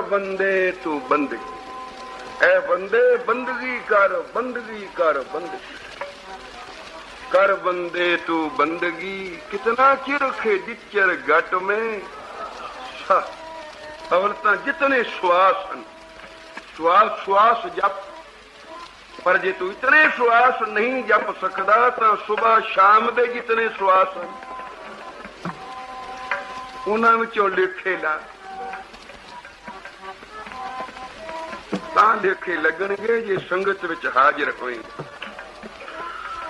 ਬੰਦੇ ਤੂੰ ਬੰਦਗੀ ਐ ਬੰਦੇ ਬੰਦਗੀ ਕਰ ਬੰਦਗੀ ਕਰ ਬੰਦਗੀ ਕਰ ਬੰਦੇ ਤੂੰ ਬੰਦਗੀ ਕਿਤਨਾ ਚਿਰ खे जिचर घट में ਅਵਲ ਤਾਂ ਜਿਤਨੇ ਸਵਾਸ ਹਨ ਸਵਾਸ ਸਵਾਸ ਜਪ ਪਰ ਜੇ ਤੂੰ ਇਤਨੇ ਸਵਾਸ ਨਹੀਂ ਜਪ ਸਕਦਾ ਤਾਂ ਸਵੇਰ ਸ਼ਾਮ ਦੇ ਜਿਤਨੇ ਸਵਾਸ ਹਨ ਤਾਂ ਦੇਖੇ ਲੱਗਣਗੇ ਜੇ ਸੰਗਤ ਵਿੱਚ ਹਾਜ਼ਰ ਹੋਏਗਾ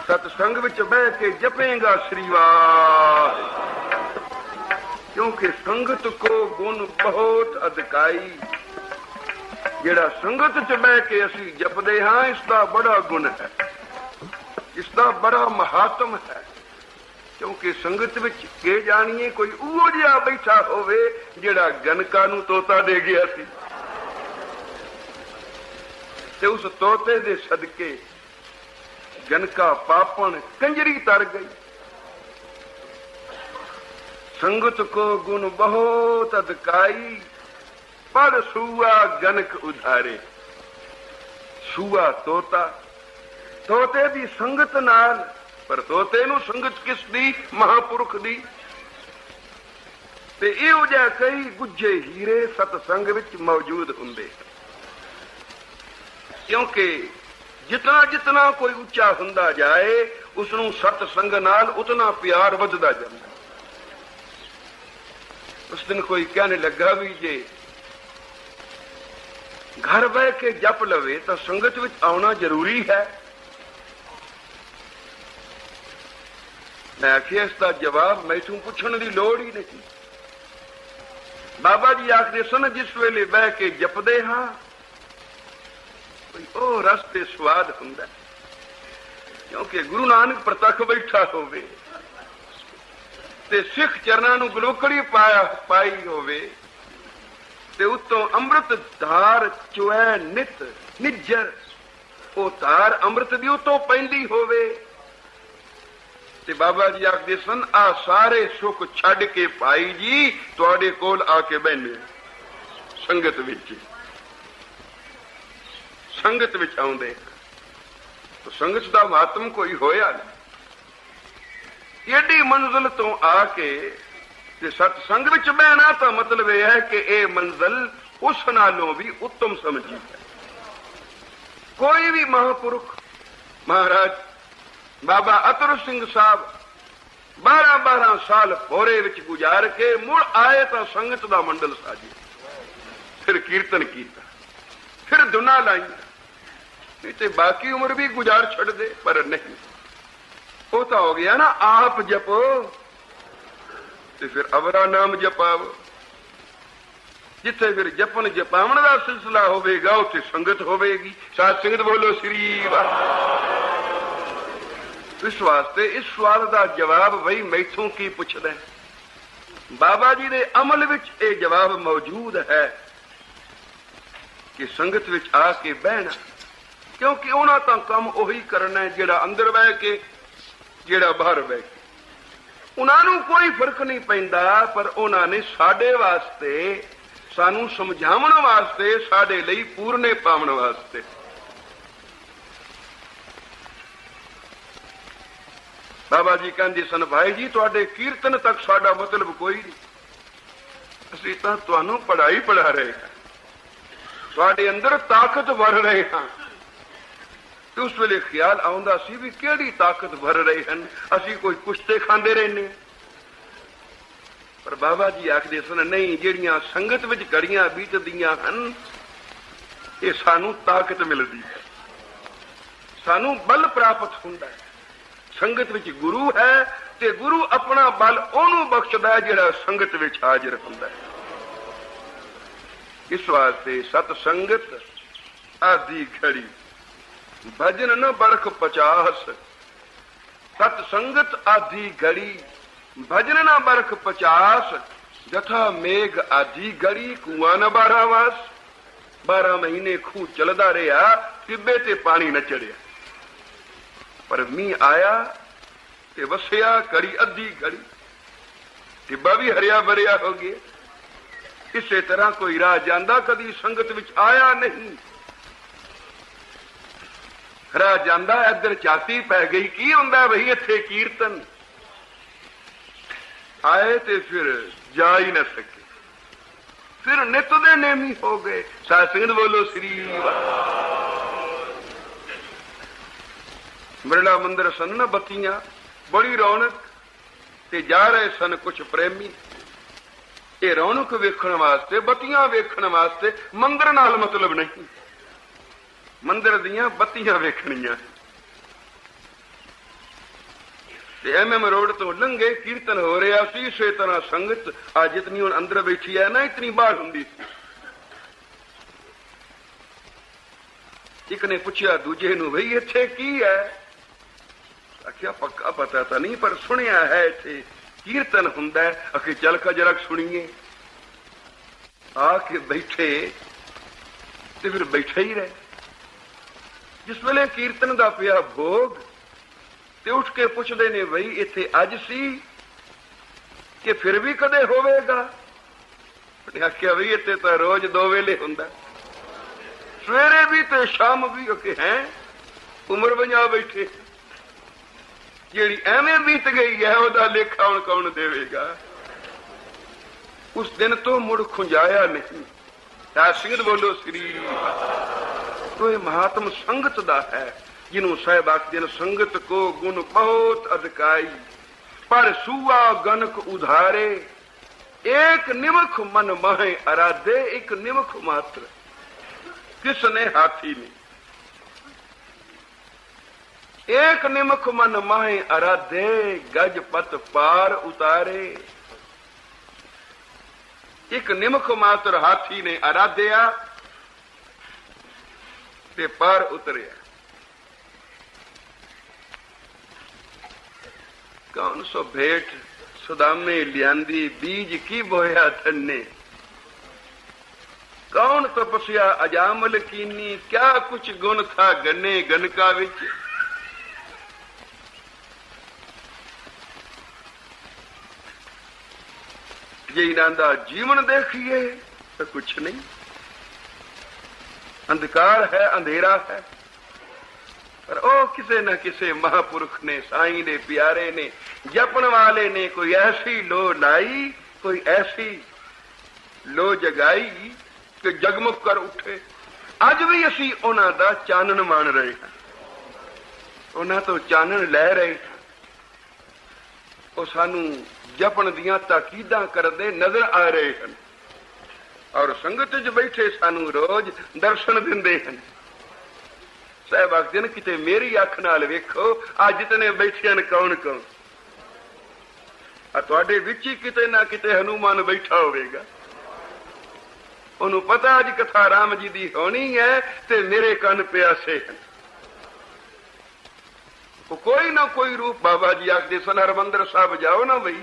ਸਤ ਸੰਗ ਵਿੱਚ ਬਹਿ ਕੇ ਜਪੇਗਾ ਸ੍ਰੀ ਵਾਹਿਗੁਰੂ ਕਿਉਂਕਿ ਸੰਗਤ ਕੋ ਗੁਣ ਬਹੁਤ ਅਧਿਕਾਈ। ਜਿਹੜਾ ਸੰਗਤ ਚ ਬਹਿ ਕੇ ਅਸੀਂ ਜਪਦੇ ਹਾਂ, ਇਸ ਦਾ ਬੜਾ ਗੁਣ ਹੈ। ਇਸ ਦਾ ਬੜਾ ਮਹਾਤਮ ਹੈ। ਕਿਉਂਕਿ ਸੰਗਤ ਵਿੱਚ ਕੇ ਜਾਣੀਏ, ਕੋਈ ਉਹ ਜਿਹਾ ਬੈਠਾ ਹੋਵੇ ਜਿਹੜਾ ਗਨਕਾ ਨੂੰ ਤੋਤਾ ਦੇ ਗਿਆ ਸੀ। ਤੇ ਉਸ ਤੋਤੇ ਦੇ ਸਦਕੇ ਗਨਕਾ ਪਾਪਣ ਕੰਜਰੀ ਤਰ ਗਈ। ਸੰਗਤ ਕੋ ਗੁਣ ਬਹੁਤ ਅਦਕਾਈ ਪਰ ਸੂਆ ਗਨਕ ਉਧਾਰੇ। ਸੂਆ ਤੋਤਾ, ਤੋਤੇ ਦੀ ਸੰਗਤ ਨਾਲ, ਪਰ ਤੋਤੇ ਨੂੰ ਸੰਗਤ ਕਿਸ ਦੀ? ਮਹਾਪੁਰਖ ਦੀ। ਤੇ ਇਹੋ ਜਿਹਾ ਕਈ ਗੁੱਜੇ ਹੀਰੇ ਸਤ ਸੰਗ ਵਿੱਚ ਮੌਜੂਦ ਹੁੰਦੇ ਹਨ। ਕਿਉਂਕਿ ਜਿਤਨਾ ਜਿਤਨਾ ਕੋਈ ਉੱਚਾ ਹੁੰਦਾ ਜਾਏ ਉਸ ਨੂੰ ਸਤ ਸੰਗ ਨਾਲ ਉਤਨਾ ਪਿਆਰ ਵੱਧਦਾ ਜਾਂਦਾ। ਉਸ ਦਿਨ ਕੋਈ ਕਹਿਣ ਲੱਗਾ ਵੀ ਜੇ ਘਰ ਬਹਿ ਕੇ ਜਪ ਲਵੇ ਤਾਂ ਸੰਗਤ ਵਿੱਚ ਆਉਣਾ ਜ਼ਰੂਰੀ ਹੈ। ਮੈਂ ਆਖਿਆ, ਇਸ ਦਾ ਜਵਾਬ ਮੈਥੋਂ ਪੁੱਛਣ ਦੀ ਲੋੜ ਹੀ ਨਹੀਂ। ਬਾਬਾ ਜੀ ਆਖਦੇ ਸਨ, ਜਿਸ ਵੇਲੇ ਬਹਿ ਕੇ ਜਪਦੇ ਹਾਂ ਕੋਈ ਉਹ ਰਸਤੇ ਸਵਾਦ ਹੁੰਦਾ ਕਿਉਂਕਿ ਗੁਰੂ ਨਾਨਕ ਪ੍ਰਤੱਖ ਬੈਠਾ ਹੋਵੇ ਤੇ ਸਿੱਖ ਚਰਨਾਂ ਨੂੰ ਗਲੋਕੜੀ ਪਾਇਆ ਪਾਈ ਹੋਵੇ ਤੇ ਉਤੋਂ ਅੰਮ੍ਰਿਤ ਧਾਰ ਚੁਐ ਨਿਤ ਨਿਜਰ, ਉਹ ਧਾਰ ਅੰਮ੍ਰਿਤ ਦੀ ਉਤੋਂ ਪੈਂਦੀ ਹੋਵੇ। ਤੇ ਬਾਬਾ ਜੀ ਆਖਦੇ ਸਨ, ਆ ਸਾਰੇ ਸੁੱਖ ਛੱਡ ਕੇ ਪਾਈ ਜੀ, ਤੁਹਾਡੇ ਕੋਲ ਆ ਕੇ ਬੈਠੇ ਸੰਗਤ ਵਿੱਚ ਸੰਗਤ ਵਿੱਚ ਆਉਂਦੇ ਤਾਂ ਸੰਗਤ ਦਾ ਮਾਤਮ ਕੋਈ ਹੋਇਆ ਨਹੀਂ। ਏਡੀ ਮੰਜ਼ਲ ਤੋਂ ਆ ਕੇ ਤੇ ਸਤ ਸੰਗ ਵਿੱਚ ਬਹਿਣਾ ਤਾਂ ਮਤਲਬ ਇਹ ਹੈ ਕਿ ਇਹ ਮੰਜ਼ਲ ਉਸ ਨਾਲੋਂ ਵੀ ਉੱਤਮ ਸਮਝੀ ਹੈ ਕੋਈ ਵੀ ਮਹਾਪੁਰਖ, ਮਹਾਰਾਜ, ਬਾਬਾ ਅਤਰ ਸਿੰਘ ਸਾਹਿਬ 12 12 ਸਾਲ ਭੋਰੇ ਵਿੱਚ ਗੁਜ਼ਾਰ ਕੇ ਮੁੜ ਆਏ ਤਾਂ ਸੰਗਤ ਦਾ ਮੰਡਲ ਸਾਜੀ ਫਿਰ ਕੀਰਤਨ ਕੀਤਾ, ਫਿਰ ਦੁਨਾ ਲਾਈ ਨਹੀਂ ਤੇ ਬਾਕੀ ਉਮਰ ਵੀ ਗੁਜ਼ਾਰ ਛੱਡ ਦੇ, ਪਰ ਨਹੀਂ। ਉਹ ਤਾਂ ਹੋ ਗਿਆ ਨਾ, ਆਪ ਜਪੋ। ਤੇ ਫਿਰ ਅਵਰਾ ਨਾਮ ਜਪਾਵੋ। ਜਿੱਥੇ ਫਿਰ ਜਪਨ ਜਪਾਵਣ ਦਾ ਸਿਲਸਿਲਾ ਹੋਵੇਗਾ, ਉੱਥੇ ਸੰਗਤ ਹੋਵੇਗੀ। ਸਾਧ ਸੰਗਤ ਬੋਲੋ, ਸ੍ਰੀ ਵਾਹਿਗੁਰੂ ਇਸ ਵਾਸਤੇ ਇਸ ਸਵਾਲ ਦਾ ਜਵਾਬ ਵਈ ਮੈਥੋਂ ਕੀ ਪੁੱਛਦਾ? ਬਾਬਾ ਜੀ ਦੇ ਅਮਲ ਵਿੱਚ ਇਹ ਜਵਾਬ ਮੌਜੂਦ ਹੈ ਕਿ ਸੰਗਤ ਵਿੱਚ ਆ ਕੇ ਬਹਿਣਾ। ਕਿਉਂਕਿ ਉਹਨਾਂ ਤਾਂ ਕੰਮ ਉਹੀ ਕਰਨਾ ਜਿਹੜਾ ਅੰਦਰ ਬਹਿ ਕੇ, ਜਿਹੜਾ ਬਾਹਰ ਬਹਿ ਕੇ। ਉਹਨਾਂ ਨੂੰ ਕੋਈ ਫ਼ਰਕ ਨਹੀਂ ਪੈਂਦਾ, ਪਰ ਉਹਨਾਂ ਨੇ ਸਾਡੇ ਵਾਸਤੇ, ਸਾਨੂੰ ਸਮਝਾਉਣ ਵਾਸਤੇ, ਸਾਡੇ ਲਈ ਪੂਰਨੇ ਪਾਉਣ ਵਾਸਤੇ। ਬਾਬਾ ਜੀ ਕਹਿੰਦੇ ਸਨ, ਭਾਈ ਜੀ, ਤੁਹਾਡੇ ਕੀਰਤਨ ਤੱਕ ਸਾਡਾ ਮਤਲਬ ਕੋਈ ਨਹੀਂ। ਅਸੀਂ ਤਾਂ ਤੁਹਾਨੂੰ ਪੜਾਈ ਪੜਾ ਰਹੇ ਹਾਂ। ਤੁਹਾਡੇ ਅੰਦਰ ਤਾਕਤ ਵਰ ਰਹੇ ਹਾਂ। ਤੇ ਉਸ ਵੇਲੇ ਖਿਆਲ ਆਉਂਦਾ ਸੀ ਵੀ ਕਿਹੜੀ ਤਾਕਤ ਭਰ ਰਹੇ ਹਨ। ਅਸੀਂ ਕੋਈ ਕੁਸ਼ਤੇ ਖਾਂਦੇ ਰਹਿੰਦੇ। ਪਰ ਬਾਬਾ ਜੀ ਆਖਦੇ ਸਨ, ਨਹੀਂ, ਜਿਹੜੀਆਂ ਸੰਗਤ ਵਿੱਚ ਘੜੀਆਂ ਬੀਤਦੀਆਂ ਹਨ, ਇਹ ਸਾਨੂੰ ਤਾਕਤ ਮਿਲਦੀ ਹੈ। ਸਾਨੂੰ ਬਲ ਪ੍ਰਾਪਤ ਹੁੰਦਾ ਹੈ। ਸੰਗਤ ਵਿੱਚ ਗੁਰੂ ਹੈ ਤੇ ਗੁਰੂ ਆਪਣਾ ਬਲ ਉਹਨੂੰ ਬਖਸ਼ਦਾ ਹੈ ਜਿਹੜਾ ਸੰਗਤ ਵਿੱਚ ਹਾਜ਼ਰ ਹੁੰਦਾ ਹੈ। ਇਸ ਵਾਸਤੇ ਸਤ ਸੰਗਤ ਆਦੀ ਖੜੀ ਭਜਨ ਨ ਬੜਕ 50 ਸਤ ਸੰਗਤ ਆਦੀ ਘੜੀ ਭਜਨ ਨ ਬਰਖ 50 ਜਥਾ ਮੇਘ ਆਦੀ ਘੜੀ ਕੁਆਂ ਨ ਬਾਰਾਵਾਸ 12 ਮਹੀਨੇ ਖੂਹ ਚਲਦਾ ਰਿਹਾ ਟਿੱਬੇ ਤੇ ਪਾਣੀ न ਚੜਿਆ ਪਰ ਮੀਂਹ ਆਇਆ ਤੇ ਵਸਿਆ ਕੜੀ ਅੱਧੀ ਘੜੀ ਟਿੱਬਾ ਵੀ ਹਰਿਆ ਭਰਿਆ ਹੋ ਗਿਆ ਇਸੇ ਤਰ੍ਹਾਂ ਕੋਈ ਰਾਹ ਜਾਂਦਾ ਕਦੀ ਸੰਗਤ ਵਿੱਚ ਆਇਆ ਨਹੀਂ ਰਾਹ ਜਾਂਦਾ, ਇੱਧਰ ਚਾਤੀ ਪੈ ਗਈ, ਕੀ ਹੁੰਦਾ ਬਈ ਇੱਥੇ ਕੀਰਤਨ? ਆਏ ਤੇ ਫਿਰ ਜਾ ਹੀ ਨਾ ਸਕੇ। ਫਿਰ ਨਿਤ ਦੇ ਨੇਮੀ ਹੋ ਗਏ। ਸਾਧ ਬੋਲੋ, ਸ੍ਰੀ ਮਰਲਾ ਮੰਦਰ ਸਨ ਨਾ ਬੱਤੀਆਂ, ਬੜੀ ਰੌਣਕ, ਤੇ ਜਾ ਰਹੇ ਸਨ ਕੁਝ ਪ੍ਰੇਮੀ। ਇਹ ਰੌਣਕ ਵੇਖਣ ਵਾਸਤੇ, ਬੱਤੀਆਂ ਵੇਖਣ ਵਾਸਤੇ ਮੰਦਰ ਨਾਲ ਮਤਲਬ ਨਹੀਂ। ਮੰਦਰ ਦੀਆਂ ਬੱਤੀਆਂ ਵੇਖਣੀਆਂ। ਤੇ ਐਮਐਮ ਰੋਡ ਤੋਂ ਲੰਘੇ ਕੀਰਤਨ ਹੋ ਰਿਹਾ ਸੀ, ਇਸੇ ਤਰ੍ਹਾਂ ਸੰਗਤ ਆ ਜਿਤਨੀ ਹੁਣ ਅੰਦਰ ਬੈਠੀ ਹੈ, ਨਾ ਇਤਨੀ ਬਾਹਰ ਹੁੰਦੀ ਸੀ। ਇੱਕ ਨੇ ਪੁੱਛਿਆ, ਦੂਜੇ ਨੂੰ, ਭਈ ਇੱਥੇ ਕੀ ਹੈ? ਆਖਿਆ, ਪੱਕਾ ਪਤਾ ਤਾਂ ਨਹੀਂ, ਪਰ ਸੁਣਿਆ ਹੈ ਇੱਥੇ ਕੀਰਤਨ ਹੁੰਦਾ ਹੈ। ਅਖੇ ਚੱਲ ਕੇ ਜਰਾ ਸੁਣੀਏ। ਆ ਕੇ ਬੈਠੇ ਤੇ ਫਿਰ ਬੈਠੇ ਹੀ ਰਹੇ। ਜਿਸ ਵੇਲੇ ਕੀਰਤਨ ਦਾ ਪਿਆ ਭੋਗ, ਤੇ ਉੱਠ ਕੇ ਪੁੱਛਦੇ ਨੇ ਬਈ, ਇੱਥੇ ਅੱਜ ਸੀ ਕਿ ਫਿਰ ਵੀ ਕਦੇ ਹੋਵੇਗਾ? ਉਹਨੇ ਆਖਿਆ ਬਈ, ਇੱਥੇ ਤਾਂ ਰੋਜ਼ ਦੋ ਵੇਲੇ ਹੁੰਦਾ। ਸਵੇਰੇ ਵੀ ਤੇ ਸ਼ਾਮ ਵੀ ਉਹ ਕਿ ਹੈ। ਉਮਰ ਬਣਾ ਬੈਠੇ। ਜਿਹੜੀ ਐਵੇਂ ਬੀਤ ਗਈ ਹੈ, ਉਹਦਾ ਲੇਖਾ ਹੁਣ ਕੌਣ ਦੇਵੇਗਾ? ਉਸ ਦਿਨ ਤੋਂ ਮੁੜ ਖੁੰਜਾਇਆ ਨਹੀਂ। ਤਾਂ ਸਿੰਘਤ ਬੋਲੋ, ਸ੍ਰੀ ਕੋਈ ਮਹਾਤਮ ਸੰਗਤ ਦਾ ਹੈ, ਜਿਹਨੂੰ ਸਾਹਿਬ ਆਖਦੇ ਨੇ, ਸੰਗਤ ਕੋ ਗੁਣ ਬਹੁਤ ਅਧਿਕਾਈ। ਪਰ ਸੂਆ ਗਨਕ ਉਧਾਰੇ, ਏਕ ਨਿਮਖ ਮਨ ਮਾਹੇ ਅਰਾਧੇ, ਇੱਕ ਨਿਮਖ ਮਾਤਰ। ਕਿਸ ਨੇ ਹਾਥੀ ਨੇ? ਏਕ ਨਿਮਖ ਮਨ ਮਾਹੇ ਅਰਾਧੇ, ਗਜ ਪਤ ਪਾਰ ਉਤਾਰੇ। ਇੱਕ ਨਿਮਖ ਮਾਤਰ ਹਾਥੀ ਨੇ ਅਰਾਧਿਆ ਤੇ ਪਾਰ ਉਤਰਿਆ। ਕੌਣ ਸੋ ਭੇਟ ਸੁਦਾਮੇ ਲਿਆਂਦੀ, ਬੀਜ ਕੀ ਬੋਇਆ ਧੰਨੇ? ਕੌਣ ਤਪਸਿਆ ਅਜਾਮਲ ਕੀਨੀ, ਕਿਆ ਕੁਛ ਗੁਣ ਥਾ ਗੰਨੇ ਗਨਕਾ ਵਿੱਚ? ਜੇ ਇਹਨਾਂ ਦਾ ਜੀਵਨ ਦੇਖੀਏ ਤਾਂ ਕੁਛ ਨਹੀਂ। ਅੰਧਕਾਰ ਹੈ, ਅੰਧੇਰਾ ਹੈ। ਪਰ ਉਹ ਕਿਸੇ ਨਾ ਕਿਸੇ ਮਹਾਪੁਰਖ ਨੇ, ਸਾਈਂ ਦੇ ਪਿਆਰੇ ਨੇ, ਜਪਣ ਵਾਲੇ ਨੇ ਕੋਈ ਐਸੀ ਲੋ ਲਾਈ, ਕੋਈ ਐਸੀ ਲੋ ਜਗਾਈ ਕਿ ਜਗਮਗ ਕਰ ਉੱਠੇ। ਅੱਜ ਵੀ ਅਸੀਂ ਉਹਨਾਂ ਦਾ ਚਾਨਣ ਮਾਣ ਰਹੇ ਹਾਂ। ਉਹਨਾਂ ਤੋਂ ਚਾਨਣ ਲੈ ਰਹੇ ਹਾਂ। ਉਹ ਸਾਨੂੰ ਜਪਣ ਦੀਆਂ ਤਾਕੀਦਾਂ ਕਰਦੇ ਨਜ਼ਰ ਆ ਰਹੇ ਹਨ। ਔਰ ਸੰਗਤ 'ਚ ਬੈਠੇ ਸਾਨੂੰ ਰੋਜ਼ ਦਰਸ਼ਨ ਦਿੰਦੇ ਹਨ। ਸਾਹਿਬ ਆਖਦੇ ਨੇ, ਕਿਤੇ ਮੇਰੀ ਅੱਖ ਨਾਲ ਵੇਖੋ, ਅੱਜ ਤਨੇ ਬੈਠੇ ਹਨ ਕੌਣ ਕੌਣ? ਆ ਤੁਹਾਡੇ ਵਿੱਚ ਹੀ ਕਿਤੇ ਨਾ ਕਿਤੇ ਹਨੂਮਾਨ ਬੈਠਾ ਹੋਵੇਗਾ। ਉਹਨੂੰ ਪਤਾ ਅੱਜ ਕਥਾ ਰਾਮ ਜੀ ਦੀ ਹੋਣੀ ਹੈ ਤੇ ਮੇਰੇ ਕੰਨ ਪਿਆਸੇ ਹਨ। ਉਹ ਕੋਈ ਨਾ ਕੋਈ ਰੂਪ ਬਾਬਾ ਜੀ ਆਖਦੇ ਸਨ, ਹਰਮੰਦਰ ਸਾਹਿਬ ਜਾਓ ਨਾ ਬਈ।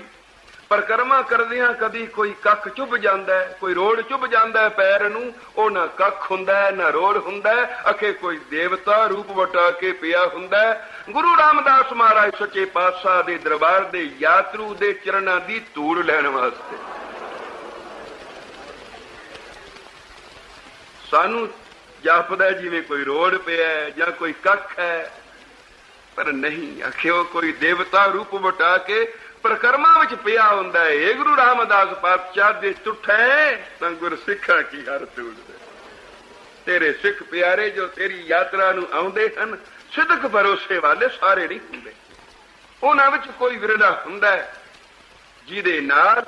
ਪਰਕਰਮਾ ਕਰਦਿਆਂ ਕਦੀ ਕੋਈ ਕੱਖ ਚੁੱਭ ਜਾਂਦਾ ਕੋਈ ਰੋੜ ਚੁੱਭ ਜਾਂਦਾ ਹੈ ਪੈਰ ਨੂੰ, ਉਹ ਨਾ ਕੱਖ ਹੁੰਦਾ ਨਾ ਰੋੜ ਹੁੰਦਾ ਅਖੇ ਕੋਈ ਦੇਵਤਾ ਰੂਪ ਵਟਾ ਕੇ ਪਿਆ ਹੁੰਦਾ ਗੁਰੂ ਰਾਮਦਾਸ ਮਹਾਰਾਜ ਸੱਚੇ ਪਾਤਸ਼ਾਹ ਦੇ ਦਰਬਾਰ ਦੇ ਯਾਤਰੂ ਦੇ ਚਰਨਾਂ ਦੀ ਧੂੜ ਲੈਣ ਵਾਸਤੇ। ਸਾਨੂੰ ਜਾਪਦਾ ਜਿਵੇਂ ਕੋਈ ਰੋੜ ਪਿਆ ਜਾਂ ਕੋਈ ਕੱਖ ਹੈ, ਪਰ ਨਹੀਂ ਆਖਿਓ ਕੋਈ ਦੇਵਤਾ ਰੂਪ ਵਟਾ ਕੇ ਪ੍ਰਕਰਮਾਂ ਵਿੱਚ ਪਿਆ ਹੁੰਦਾ ਹੈ ਏ ਗੁਰੂ ਰਾਮਦਾਸ ਪਾਤਸ਼ਾਹ ਦੇ ਟੁੱਠੇ ਤਾਂ ਗੁਰ ਸਿੱਖਾਂ ਕੀ ਹਰ ਤੂੜਦੇ ਤੇਰੇ ਸਿੱਖ ਪਿਆਰੇ ਜੋ ਤੇਰੀ ਯਾਤਰਾ ਨੂੰ ਆਉਂਦੇ ਹਨ ਸਿੱਧਕ ਭਰੋਸੇ ਵਾਲੇ ਸਾਰੇ ਨਹੀਂ ਹੁੰਦੇ। ਉਹਨਾਂ ਵਿੱਚ ਕੋਈ ਵਿਰਲਾ ਹੁੰਦਾ ਹੈ ਜਿਹਦੇ ਨਾਲ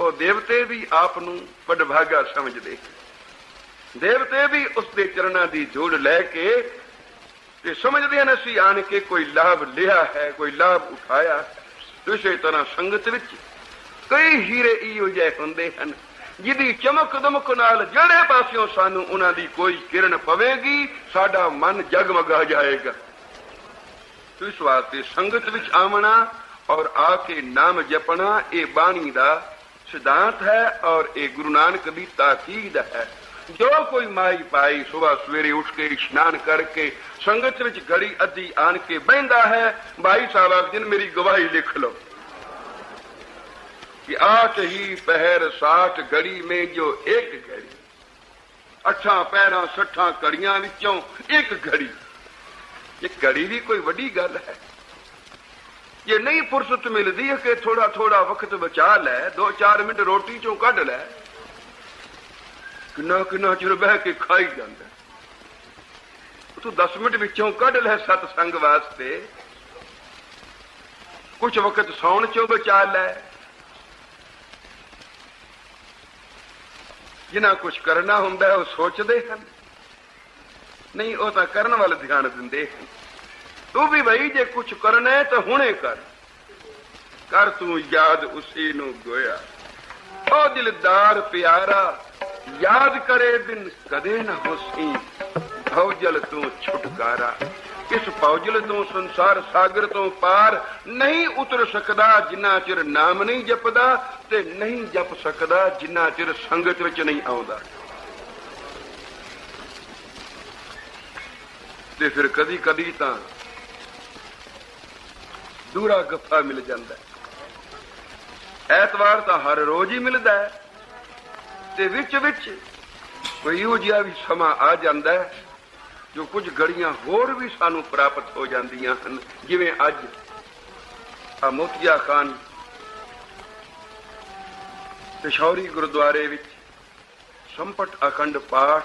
ਉਹ ਦੇਵਤੇ ਵੀ ਆਪ ਨੂੰ ਪਡਭਾਗਾ ਸਮਝਦੇ ਦੇਵਤੇ ਵੀ ਉਸ ਦੇ ਚਰਨਾਂ ਦੀ ਜੋੜ ਲੈ ਕੇ ਤੇ ਸਮਝਦੇ ਹਨ ਅਸੀਂ ਆਣ ਕੇ ਕੋਈ ਲਾਭ ਲਿਆ ਹੈ, ਕੋਈ ਲਾਭ ਉਠਾਇਆ ਹੈ। ਇਸੇ ਤਰ੍ਹਾਂ ਸੰਗਤ ਵਿੱਚ ਕਈ ਹੀਰੇ ਇਹੋ ਜਿਹੇ ਹੁੰਦੇ ਹਨ, ਜਿਹਦੀ ਚਮਕ ਦਮਕ ਨਾਲ ਜਿਹੜੇ ਪਾਸਿਓਂ ਸਾਨੂੰ ਉਹਨਾਂ ਦੀ ਕੋਈ ਕਿਰਨ ਪਵੇਗੀ, ਸਾਡਾ ਮਨ ਜਗਮਗਾ ਜਾਏਗਾ। ਇਸ ਵਾਸਤੇ ਸੰਗਤ ਵਿੱਚ ਆਵਣਾ ਔਰ ਆ ਕੇ ਨਾਮ ਜਪਣਾ, ਇਹ ਬਾਣੀ ਦਾ ਸਿਧਾਂਤ ਹੈ ਔਰ ਇਹ ਗੁਰੂ ਨਾਨਕ ਦੀ ਤਾਕੀਦ ਹੈ। ਜੋ ਕੋਈ ਮਾਈ ਪਾਈ ਸਵੇਰ ਸਵੇਰੇ ਉੱਠ ਕੇ ਇਸ਼ਨਾਨ ਕਰਕੇ ਸੰਗਤ ਵਿੱਚ ਘੜੀ ਅੱਧੀ ਆਣ ਕੇ ਬਹਿੰਦਾ ਹੈ ਭਾਈ ਸਾਹਿਬ ਆਖਦੇ ਨੇ ਮੇਰੀ ਗਵਾਹੀ ਲਿਖ ਲਓ कि आठ ही पहर साठ घड़ी में जो एक घड़ी ਅੱਠਾਂ ਪੈਰਾਂ ਸੱਠਾਂ ਘੜੀਆਂ ਵਿੱਚੋਂ ਇੱਕ ਘੜੀ ਇਹ ਘੜੀ ਵੀ ਕੋਈ ਵੱਡੀ ਗੱਲ ਹੈ ਜੇ ਨਹੀਂ ਫੁਰਸਤ ਮਿਲਦੀ ਹੈ ਕਿ ਥੋੜਾ ਥੋੜਾ ਵਕਤ ਬਚਾ ਲੈ 2-4 ਮਿੰਟ ਰੋਟੀ ਚੋਂ ਕੱਢ ਲੈ ਕਿੰਨਾ ਕਿੰਨਾ ਚਿਰ ਬਹਿ ਕੇ ਖਾਈ ਜਾਂਦਾ। ਤੂੰ 10 ਮਿੰਟ ਵਿੱਚੋਂ ਕੱਢ ਲੈ ਸਤ ਸੰਗ ਵਾਸਤੇ। ਕੁਝ ਵਕਤ ਸੌਣ ਚੋਂ ਬਚਾ ਲੈ। ਜਿਨ੍ਹਾਂ ਕੁਝ ਕਰਨਾ ਹੁੰਦਾ ਉਹ ਸੋਚਦੇ ਹਨ। ਨਹੀਂ, ਉਹ ਤਾਂ ਕਰਨ ਵੱਲ ਧਿਆਨ ਦਿੰਦੇ ਹਨ। ਤੂੰ ਵੀ ਭਈ ਜੇ ਕੁਝ ਕਰਨਾ ਹੈ ਤਾਂ ਹੁਣੇ ਕਰ। ਕਰ ਤੂੰ ਯਾਦ ਉਸੇ ਨੂੰ ਗੋਇਆ। ਉਹ ਦਿਲਦਾਰ ਪਿਆਰਾ ਯਾਦ ਕਰੇ ਦਿਨ ਕਦੇ ਨਾ ਹੋਸੀ। ਭਉਜਲ ਤੋਂ ਛੁਟਕਾਰਾ। ਇਸ ਭਉਜਲ ਤੋਂ ਸੰਸਾਰ ਸਾਗਰ ਤੋਂ ਪਾਰ ਨਹੀਂ ਉਤਰ ਸਕਦਾ ਜਿੰਨਾ ਚਿਰ ਨਾਮ ਨਹੀਂ ਜਪਦਾ ਤੇ ਨਹੀਂ ਜਪ ਸਕਦਾ ਜਿੰਨਾ ਚਿਰ ਸੰਗਤ ਵਿੱਚ ਨਹੀਂ ਆਉਂਦਾ। ਤੇ ਫਿਰ ਕਦੀ ਕਦੀ ਤਾਂ ਦੂਰਾ ਗੱਫਾ ਮਿਲ ਜਾਂਦਾ ਐਤਵਾਰ ਤਾਂ ਹਰ ਰੋਜ਼ ਹੀ ਮਿਲਦਾ ਹੈ। ਤੇ ਵਿੱਚ ਵਿੱਚ ਕੋਈ ਇਹੋ ਜਿਹਾ ਵੀ ਸਮਾਂ ਆ ਜਾਂਦਾ ਹੈ ਜੋ ਕੁਝ ਘੜੀਆਂ ਹੋਰ ਵੀ ਸਾਨੂੰ ਪ੍ਰਾਪਤ ਹੋ ਜਾਂਦੀਆਂ ਹਨ। ਜਿਵੇਂ ਅੱਜ ਆ ਮੋਤੀਆ ਖਾਨ ਪਿਸ਼ੌਰੀ ਗੁਰਦੁਆਰੇ ਵਿੱਚ ਸੰਪਟ ਅਖੰਡ ਪਾਠ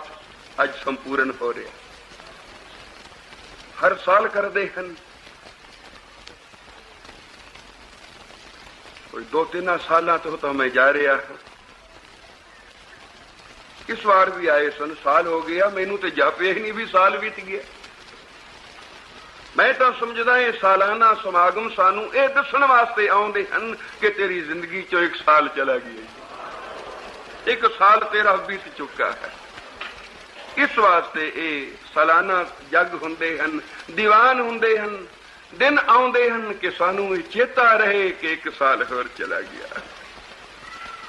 ਅੱਜ ਸੰਪੂਰਨ ਹੋ ਰਿਹਾ। ਹਰ ਸਾਲ ਕਰਦੇ ਹਨ। ਕੋਈ ਦੋ ਤਿੰਨ ਸਾਲਾਂ ਤੋਂ ਤਾਂ ਮੈਂ ਜਾ ਰਿਹਾ ਹਾਂ। ਇਸ ਵਾਰ ਵੀ ਆਏ ਸਨ, ਸਾਲ ਹੋ ਗਿਆ, ਮੈਨੂੰ ਤੇ ਜਾਪੇ ਹੀ ਨਹੀਂ ਵੀ ਸਾਲ ਬੀਤ ਗਿਆ। ਮੈਂ ਤਾਂ ਸਮਝਦਾ ਇਹ ਸਾਲਾਨਾ ਸਮਾਗਮ ਸਾਨੂੰ ਇਹ ਦੱਸਣ ਵਾਸਤੇ ਆਉਂਦੇ ਹਨ ਕਿ ਤੇਰੀ ਜ਼ਿੰਦਗੀ ਚੋਂ ਇੱਕ ਸਾਲ ਚਲਾ ਗਿਆ। ਇੱਕ ਸਾਲ ਤੇਰਾ ਬੀਤ ਚੁੱਕਾ ਹੈ। ਇਸ ਵਾਸਤੇ ਇਹ ਸਾਲਾਨਾ ਜੱਗ ਹੁੰਦੇ ਹਨ, ਦੀਵਾਨ ਹੁੰਦੇ ਹਨ, ਦਿਨ ਆਉਂਦੇ ਹਨ ਕਿ ਸਾਨੂੰ ਇਹ ਚੇਤਾ ਰਹੇ ਕਿ ਇੱਕ ਸਾਲ ਹੋਰ ਚਲਾ ਗਿਆ।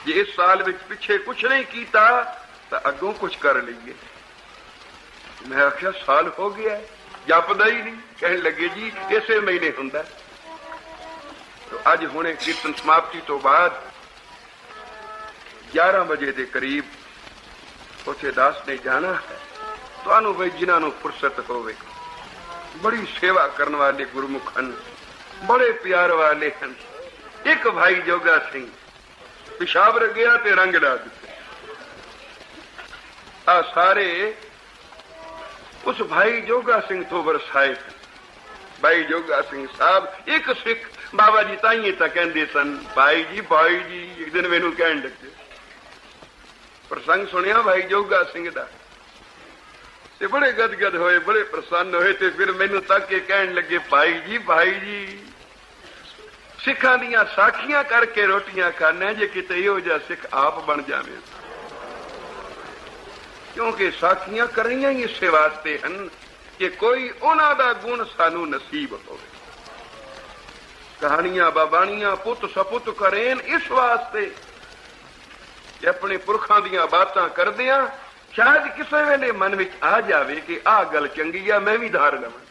ਜੇ ਇਸ ਸਾਲ ਵਿੱਚ ਪਿੱਛੇ ਕੁਝ ਨਹੀਂ ਕੀਤਾ ਤਾਂ ਅੱਗੋਂ ਕੁਝ ਕਰ ਲਈਏ। ਮੈਂ ਆਖਿਆ ਸਾਲ ਹੋ ਗਿਆ ਹੈ, ਜਪਦਾ ਹੀ ਨਹੀਂ। ਕਹਿਣ ਲੱਗੇ ਜੀ ਇਸੇ ਮਹੀਨੇ ਹੁੰਦਾ ਅੱਜ ਹੁਣੇ ਕੀਰਤਨ ਸਮਾਪਤੀ ਤੋਂ ਬਾਅਦ 11 ਵਜੇ ਦੇ ਕਰੀਬ ਉੱਥੇ ਦਾਸ ਨੇ ਜਾਣਾ ਹੈ। ਤੁਹਾਨੂੰ ਵੀ ਜਿਨ੍ਹਾਂ ਨੂੰ ਫੁਰਸਤ ਹੋਵੇ ਬੜੀ ਸੇਵਾ ਕਰਨ ਵਾਲੇ ਗੁਰਮੁਖ ਹਨ ਬੜੇ ਪਿਆਰ ਵਾਲੇ ਹਨ। ਇੱਕ ਭਾਈ ਜੋਗਾ ਸਿੰਘ ਪਿਸ਼ਾਬ ਗਿਆ ਤੇ ਰੰਗ ਲਾ ਦਿੱਤੇ। ਆ ਸਾਰੇ ਉਸ ਭਾਈ ਜੋਗਾ ਸਿੰਘ ਤੋਂ ਵਰਸਾਏ ਸਨ। ਭਾਈ ਜੋਗਾ ਸਿੰਘ ਸਾਹਿਬ ਇੱਕ ਸਿੱਖ ਬਾਬਾ ਜੀ ਤਾਈਏ ਤਾਂ ਕਹਿੰਦੇ ਸਨ ਭਾਈ ਜੀ ਭਾਈ ਜੀ ਇੱਕ ਦਿਨ ਮੈਨੂੰ ਕਹਿਣ ਲੱਗੇ ਪ੍ਰਸੰਗ ਸੁਣਿਆ ਭਾਈ ਜੋਗਾ ਸਿੰਘ ਦਾ ਤੇ ਬੜੇ ਗਦਗਦ ਹੋਏ ਬੜੇ ਪ੍ਰਸੰਨ ਹੋਏ ਤੇ ਫਿਰ ਮੈਨੂੰ ਤੱਕ ਕੇ ਕਹਿਣ ਲੱਗੇ ਭਾਈ ਜੀ ਭਾਈ ਜੀ ਸਿੱਖਾਂ ਦੀਆਂ ਸਾਖੀਆਂ ਕਰਕੇ ਰੋਟੀਆਂ ਖਾਣੇ ਜੇ ਕਿਤੇ ਇਹੋ ਜਿਹਾ ਸਿੱਖ ਆਪ ਬਣ ਜਾਵੇ ਕਿਉਂਕਿ ਸਾਖੀਆਂ ਕਰਨੀਆਂ ਹੀ ਇਸੇ ਵਾਸਤੇ ਹਨ ਕਿ ਕੋਈ ਉਹਨਾਂ ਦਾ ਗੁਣ ਸਾਨੂੰ ਨਸੀਬ ਹੋਵੇ। ਕਹਾਣੀਆਂ ਬਾਬਾਣੀਆਂ ਪੁੱਤ ਸਪੁੱਤ ਕਰੇਨ ਇਸ ਵਾਸਤੇ ਕਿ ਆਪਣੇ ਪੁਰਖਾਂ ਦੀਆਂ ਬਾਤਾਂ ਕਰਦਿਆਂ ਸ਼ਾਇਦ ਕਿਸੇ ਵੇਲੇ ਮਨ ਵਿੱਚ ਆ ਜਾਵੇ ਕਿ ਆਹ ਗੱਲ ਚੰਗੀ ਆ, ਮੈਂ ਵੀ ਧਾਰ ਲਵਾਂ।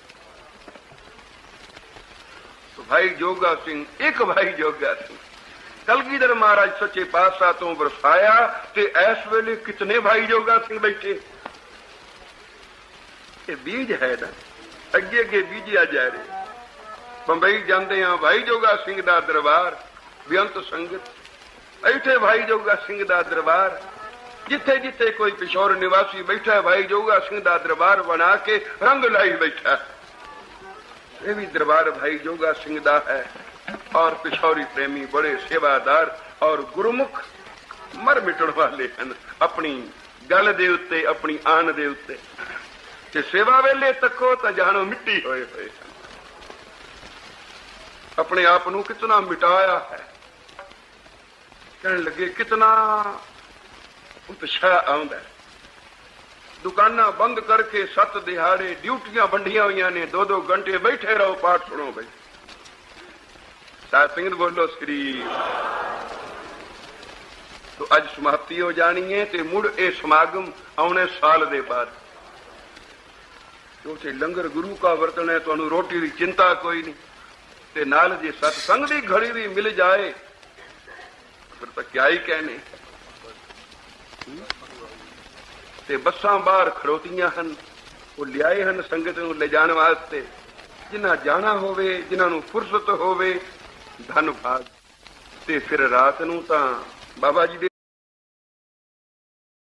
ਭਾਈ ਜੋਗਾ ਸਿੰਘ, ਇੱਕ ਭਾਈ ਜੋਗਾ ਸਿੰਘ। ਕਲਗੀਧਰ ਮਹਾਰਾਜ ਸੱਚੇ ਪਾਤਸ਼ਾਹ ਤੋਂ ਵਰਸਾਇਆ ਤੇ ਇਸ ਵੇਲੇ ਕਿਤਨੇ ਭਾਈ ਜੋਗਾ ਸਿੰਘ ਬੈਠੇ? ਇਹ ਬੀਜ ਹੈ ਨਾ। ਅੱਗੇ ਅੱਗੇ ਬੀਜਿਆ ਜਾ ਰਿਹਾ। ਬੰਬਈ ਜਾਂਦੇ ਆ ਭਾਈ ਜੋਗਾ ਸਿੰਘ ਦਾ ਦਰਬਾਰ ਬੇਅੰਤ ਸੰਗਤ। ਇੱਥੇ ਭਾਈ ਜੋਗਾ ਸਿੰਘ ਦਾ ਦਰਬਾਰ। ਜਿੱਥੇ ਜਿੱਥੇ ਕੋਈ ਪਿਸ਼ੌਰ ਨਿਵਾਸੀ ਬੈਠਾ, ਭਾਈ ਜੋਗਾ ਸਿੰਘ ਦਾ ਦਰਬਾਰ ਬਣਾ ਕੇ ਰੰਗ ਲਾਈ ਬੈਠਾ। ਇਹ ਵੀ ਦਰਬਾਰ ਭਾਈ ਜੋਗਾ ਸਿੰਘ ਦਾ ਹੈ। ਔਰ ਪਿਸ਼ੌਰੀ ਪ੍ਰੇਮੀ ਬੜੇ ਸੇਵਾਦਾਰ ਔਰ ਗੁਰਮੁਖ ਮਰ ਮਿਟਣ ਵਾਲੇ ਹਨ। ਆਪਣੀ ਗੱਲ ਦੇ ਉੱਤੇ, ਆਪਣੀ ਆਨ ਦੇ ਉੱਤੇ। ਤੇ ਸੇਵਾ ਵੇਲੇ ਤੱਕੋ ਤਾਂ ਜਾਣੋ ਮਿੱਟੀ ਹੋਏ ਹੋਏ ਹਨ। ਆਪਣੇ ਆਪ ਨੂੰ ਕਿਤਨਾ ਮਿਟਾਇਆ ਹੈ। ਕਹਿਣ ਲੱਗੇ, ਕਿਤਨਾ ਉਤਸ਼ਾਹ ਆਉਂਦਾ ਦੁਕਾਨਾਂ ਬੰਦ ਕਰਕੇ ਸੱਤ ਦਿਹਾੜੇ ਡਿਊਟੀਆਂ ਵੰਡੀਆਂ ਹੋਈਆਂ ਨੇ। ਦੋ ਦੋ ਘੰਟੇ ਬੈਠੇ ਰਹੋ, ਪਾਠ ਸੁਣੋ ਬਈ। ਸਾਧ ਸਿੰਘ ਬੋਲੋ, ਸ੍ਰੀ ਤੋ ਅੱਜ ਸਮਾਪਤੀ ਹੋ ਜਾਣੀ ਹੈ ਤੇ ਮੁੜ ਇਹ ਸਮਾਗਮ ਆਉਣੇ ਸਾਲ ਦੇ ਬਾਅਦ। ਉਥੇ ਲੰਗਰ ਗੁਰੂ ਕਾ ਵਰਤਣ ਹੈ, ਤੁਹਾਨੂੰ ਰੋਟੀ ਦੀ ਚਿੰਤਾ ਕੋਈ ਨਹੀਂ। ਤੇ ਨਾਲ ਜੇ ਸਤਸੰਗ ਦੀ ਘੜੀ ਵੀ ਮਿਲ ਜਾਏ, ਫਿਰ ਤਾਂ ਕਿਆ ਹੀ ਕਹਿਣੇ ਤੇ ਬੱਸਾਂ ਬਾਹਰ ਖੜੋਤੀਆਂ ਹਨ, ਉਹ ਲਿਆਏ ਹਨ ਸੰਗਤ ਨੂੰ ਲੈ ਜਾਣ ਵਾਸਤੇ। ਜਿਨ੍ਹਾਂ ਜਾਣਾ ਹੋਵੇ, ਜਿਨ੍ਹਾਂ ਨੂੰ ਫੁਰਸਤ ਹੋਵੇ ਧੰਨਵਾਦ। ਤੇ ਫਿਰ ਰਾਤ ਨੂੰ ਤਾਂ ਬਾਬਾ ਜੀ ਦੇ